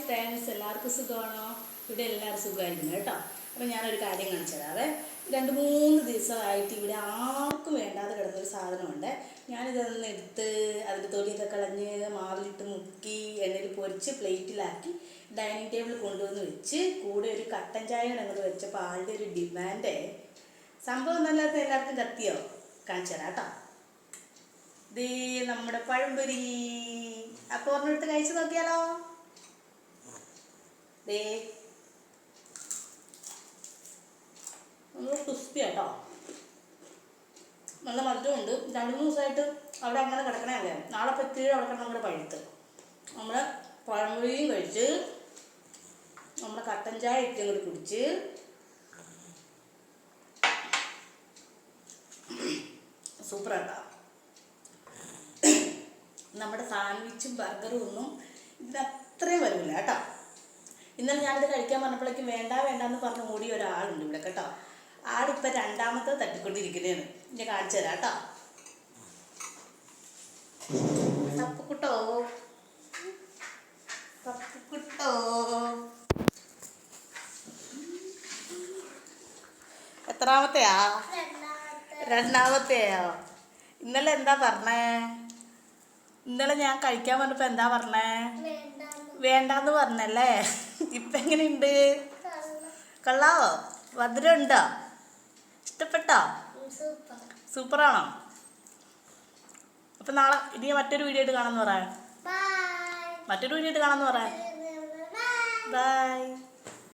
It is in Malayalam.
ഫ്രണ്ട്സ് എല്ലാവർക്കും സുഖമാണോ? ഇവിടെ എല്ലാവരും സുഖമായിരിക്കുന്നു കേട്ടോ. അപ്പം ഞാനൊരു കാര്യം കാണിച്ചു തരാവേ. രണ്ട് മൂന്ന് ദിവസമായിട്ട് ഇവിടെ ആർക്കും വേണ്ടാതെ കിടന്നൊരു സാധനമുണ്ട്. ഞാനിതൊന്ന് എടുത്ത് അതിന്റെ തൊലിയൊക്കെ കളഞ്ഞ് മാവിലിട്ട് മുക്കി എണ്ണയിൽ പൊരിച്ച് പ്ലേറ്റിലാക്കി ഡൈനിങ് ടേബിളിൽ കൊണ്ടുവന്ന് വെച്ച് കൂടെ ഒരു കട്ടൻ ചായ അങ്ങോട്ട് വെച്ചപ്പോൾ ആളുടെ ഒരു ഡിമാൻഡ്. സംഭവം നല്ലാത്ത എല്ലാവർക്കും കത്തിയോ? കാണിച്ചു തരാം കേട്ടോ. ദേ നമ്മുടെ പഴംപൊരി. അപ്പോൾ ഒരെണ്ണെടുത്ത് കഴിച്ചു നോക്കിയാലോ? ദേ. നമ്മൾ ക്രിസ്പി കേട്ടോ നല്ല മധുരമുണ്ട്. രണ്ട് മൂന്ന് ദിവസമായിട്ട് അവിടെ അങ്ങനെ കിടക്കണേ അല്ലേ നാളെ പറ്റി അവിടെ കിടക്കണം നമ്മുടെ പഴുത്ത്. നമ്മൾ പഴംപൊഴിയും കഴിച്ച് നമ്മുടെ കട്ടൻ ചായ ഇട്ടും കൂടി കുടിച്ച് സൂപ്പർ കേട്ടോ നമ്മുടെ സാൻഡ്വിച്ചും ബർഗറും ഒന്നും ഇതിന് അത്രയും വരില്ല കേട്ടോ. ഇന്നലെ ഞാനിത് കഴിക്കാൻ പറഞ്ഞപ്പോഴേക്കും വേണ്ട വേണ്ട എന്ന് പറഞ്ഞ് ഓടിയ ഒരാളുണ്ട് ഇവിടെ കേട്ടോ. ആളിപ്പോൾ രണ്ടാമത്തെ തട്ടിക്കൊണ്ടിരിക്കുന്നതാണ്. ഞാൻ കാണിച്ചു തരാം കേട്ടോ. തപ്പുക്കുട്ടോ തപ്പുക്കുട്ടോ എത്രാമത്തെയാ? രണ്ടാമത്തെയോ? ഇന്നലെ എന്താ പറഞ്ഞേ? ഇന്നലെ ഞാൻ കഴിക്കാൻ പറഞ്ഞപ്പോ എന്താ പറഞ്ഞേ? വേണ്ടാന്ന് പറഞ്ഞല്ലേ? ഇപ്പൊ എങ്ങനെയുണ്ട്? കള്ളാവോ മധുരം ഉണ്ടോ ഇഷ്ടപ്പെട്ടോ? സൂപ്പറാണോ? അപ്പൊ നാളെ ഇനി മറ്റൊരു വീഡിയോ ആയിട്ട് കാണാന്ന് പറയാം. മറ്റൊരു വീഡിയോ ആയിട്ട് കാണാന്ന് പറയാം. ബൈ